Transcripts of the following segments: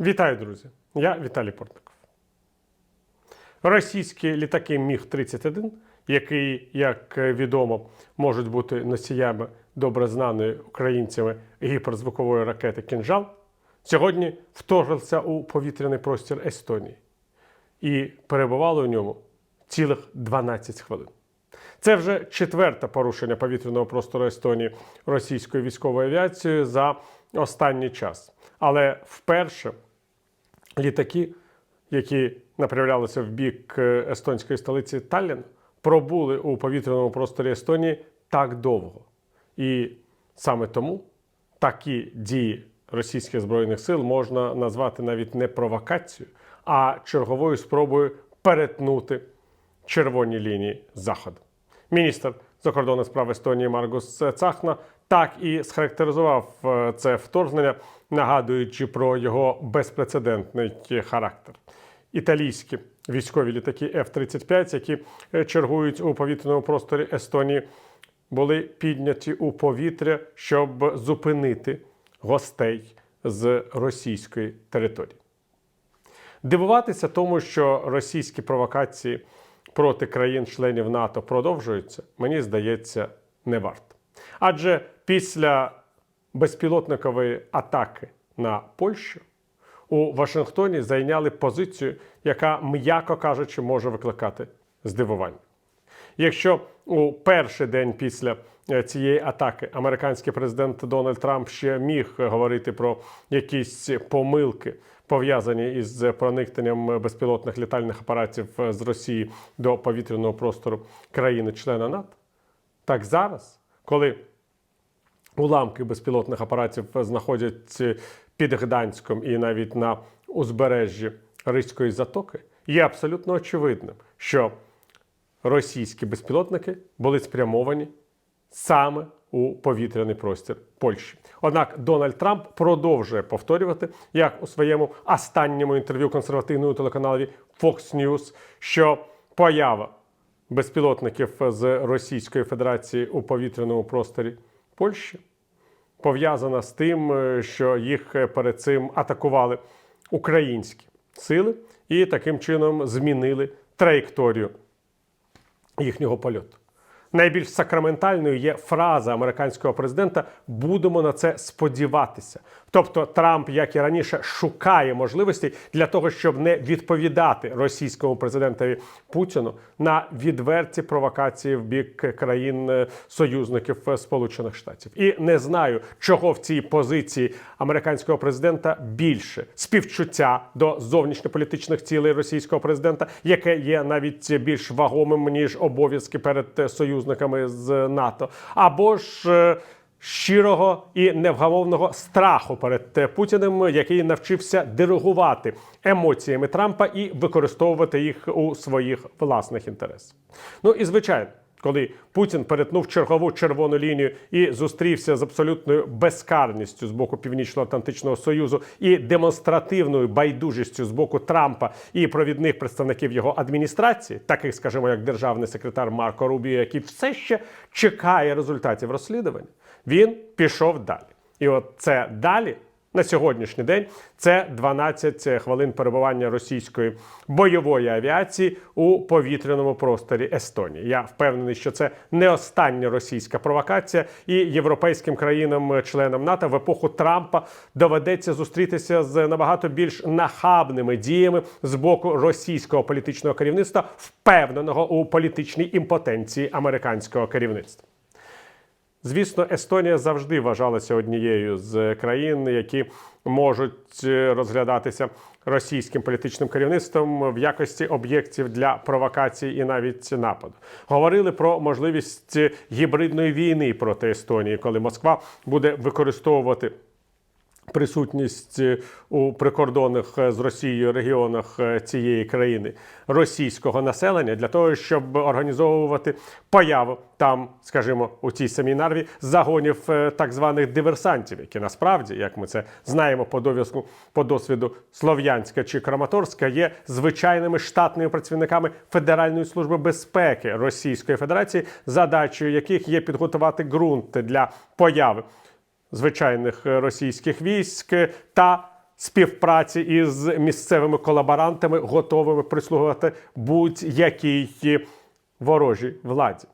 Вітаю, друзі! Я Віталій Портников. Російські літаки Міг-31, які, як відомо, можуть бути носіями добре знаної українцями гіперзвукової ракети Кінжал, сьогодні вторглися у повітряний простір Естонії і перебували у ньому цілих 12 хвилин. Це вже четверте порушення повітряного простору Естонії російською військовою авіацією за останній час. Але вперше літаки, які направлялися в бік е, естонської столиці Таллін, пробули у повітряному просторі Естонії так довго. І саме тому такі дії російських збройних сил можна назвати навіть не провокацією, а черговою спробою перетнути червоні лінії Заходу. Міністр закордонних справ Естонії Маргус Цахна так і схарактеризував е, це вторгнення, нагадуючи про його безпрецедентний характер. Італійські військові літаки F-35, які е, чергують у повітряному просторі Естонії, були підняті у повітря, щоб зупинити гостей з російської території. Дивуватися тому, що російські провокації проти країн-членів НАТО продовжуються, мені здається, не варто. Адже після безпілотникової атаки на Польщу у Вашингтоні зайняли позицію, яка, м'яко кажучи, може викликати здивування. Якщо у перший день після е, цієї атаки американський президент Дональд Трамп ще міг говорити про якісь помилки, пов'язані із проникненням безпілотних літальних апаратів з Росії до повітряного простору країни-члена НАТО, так зараз, коли уламки безпілотних апаратів знаходять під Гданськом і навіть на узбережжі Ризької затоки, є абсолютно очевидним, що російські безпілотники були спрямовані саме у повітряний простір Польщі. Однак Дональд Трамп продовжує повторювати, як у своєму останньому інтерв'ю консервативному телеканалі Fox News, що поява безпілотників з Російської Федерації у повітряному просторі Польщі пов'язана з тим, е, що їх е, перед цим атакували українські сили і таким чином змінили траєкторію їхнього польоту. Найбільш сакраментальною є фраза американського президента Будемо на це сподіватися. Тобто Трамп, як і раніше, шукає можливості для того, щоб не відповідати російському президентові Путіну на відверті провокації в бік країн союзників Сполучених Штатів. І не знаю, чого в цій позиції американського президента більше співчуття до зовнішньополітичних цілей російського президента, яке є навіть більш вагомим ніж обов'язки перед союзниками з НАТО, або ж е, щирого і невгамовного страху перед е, Путіним, який навчився диригувати емоціями Трампа і використовувати їх у своїх власних інтересах. Ну і звичайно. Коли Путін перетнув чергову червону лінію і зустрівся з абсолютною безкарністю з боку Північно-Атлантичного Союзу і демонстративною байдужістю з боку Трампа і провідних представників його адміністрації, таких, скажімо, як державний секретар Марко Рубіо, який все ще чекає результатів розслідування, він пішов далі. І от це далі на сьогоднішній день це 12 хвилин перебування російської бойової авіації у повітряному просторі Естонії. Я впевнений, що це не остання російська провокація, і європейським країнам-членам НАТО в епоху Трампа доведеться зустрітися з набагато більш нахабними діями з боку російського політичного керівництва, впевненого у політичній імпотенції американського керівництва. Звісно, Естонія завжди вважалася однією з країн, які можуть е, розглядатися російським політичним керівництвом в якості об'єктів для провокацій і навіть нападу. Говорили про можливість гібридної війни проти Естонії, коли Москва буде використовувати. Присутність е, у прикордонних е, з Росією регіонах е, цієї країни російського населення для того, щоб організовувати появу там, скажімо, у цій самій нарві загонів так званих диверсантів, які насправді, як ми це знаємо по дов'язку по досвіду Слов'янська чи Краматорська, є звичайними штатними працівниками Федеральної служби безпеки Російської Федерації, задачею яких є підготувати ґрунт для появи звичайних російських військ та співпраці із місцевими колаборантами, готовими прислугувати будь-якій ворожій владі.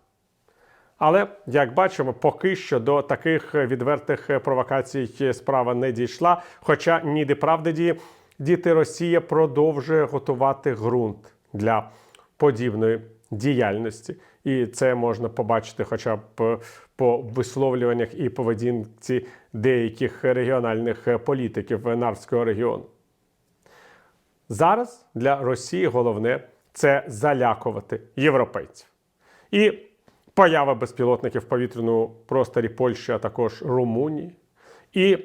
Але як бачимо, поки що до таких відвертих провокацій справа не дійшла. Хоча ніде правди діє, діти Росія продовжує готувати ґрунт для подібної діяльності, і це можна побачити, хоча б по висловлюваннях і поведінці деяких регіональних політиків Нарвського регіону. Зараз для Росії головне це залякувати європейців. І поява безпілотників в повітряному просторі Польщі, а також Румунії, і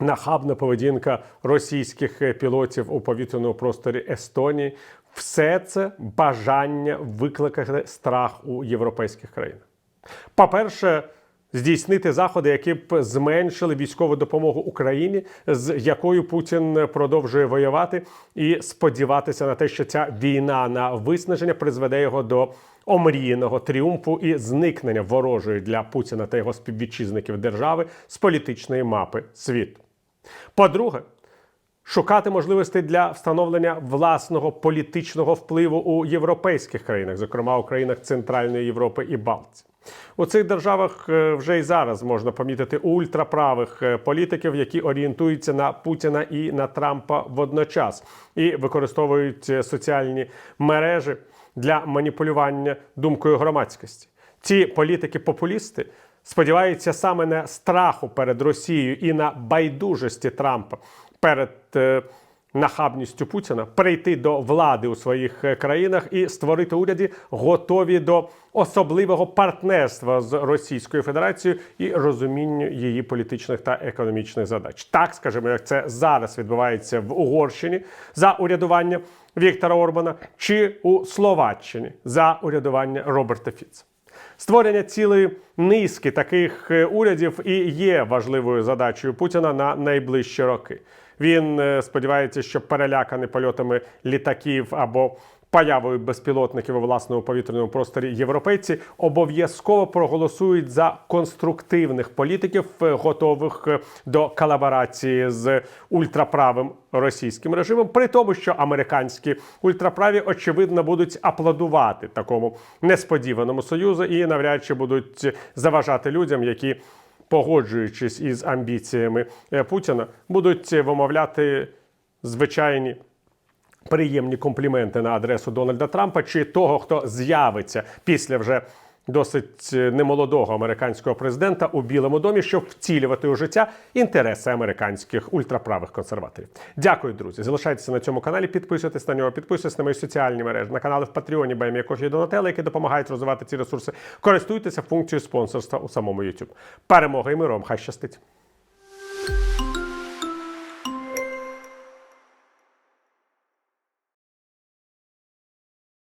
нахабна поведінка російських пілотів у повітряному просторі Естонії все це бажання викликати страх у європейських країнах. По-перше, здійснити заходи, які б зменшили військову допомогу Україні, з якою Путін продовжує воювати, і сподіватися на те, що ця війна на виснаження призведе його до омріяного тріумфу і зникнення ворожої для Путіна та його співвітчизників держави з політичної мапи світу. По-друге, шукати можливості для встановлення власного політичного впливу у європейських країнах, зокрема у країнах Центральної Європи і Балтії. У цих державах е, вже й зараз можна помітити ультраправих е, політиків, які орієнтуються на Путіна і на Трампа водночас, і використовують е, соціальні мережі для маніпулювання думкою громадськості. Ці політики-популісти сподіваються саме на страху перед Росією і на байдужості Трампа перед нахабністю Путіна перейти до влади у своїх е, країнах і створити уряди, готові до особливого партнерства з Російською Федерацією і розумінню її політичних та економічних задач. Так скажімо, як це зараз відбувається в Угорщині за урядування Віктора Орбана чи у Словаччині за урядування Роберта Фіца. Створення цілої низки таких е, урядів і є важливою задачею Путіна на найближчі роки. Він е, сподівається, що переляканий польотами літаків або появою безпілотників у власному повітряному просторі європейці обов'язково проголосують за конструктивних політиків, е, готових е, до колаборації з ультраправим російським режимом, при тому, що американські ультраправі очевидно будуть аплодувати такому несподіваному союзу і навряд чи будуть заважати людям, які погоджуючись із амбіціями е, Путіна, будуть вимовляти звичайні приємні компліменти на адресу Дональда Трампа чи того, хто з'явиться після вже. Досить е, немолодого американського президента у Білому домі, щоб втілювати у життя інтереси американських ультраправих консерваторів. Дякую, друзі. Залишайтеся на цьому каналі, підписуйтесь на нього, підписуйтесь на мої соціальні мережі, на канали в Патреоні, Баймія Кофі і Донателла, які допомагають розвивати ці ресурси. Користуйтеся функцією спонсорства у самому YouTube. Перемоги і миром! Хай щастить!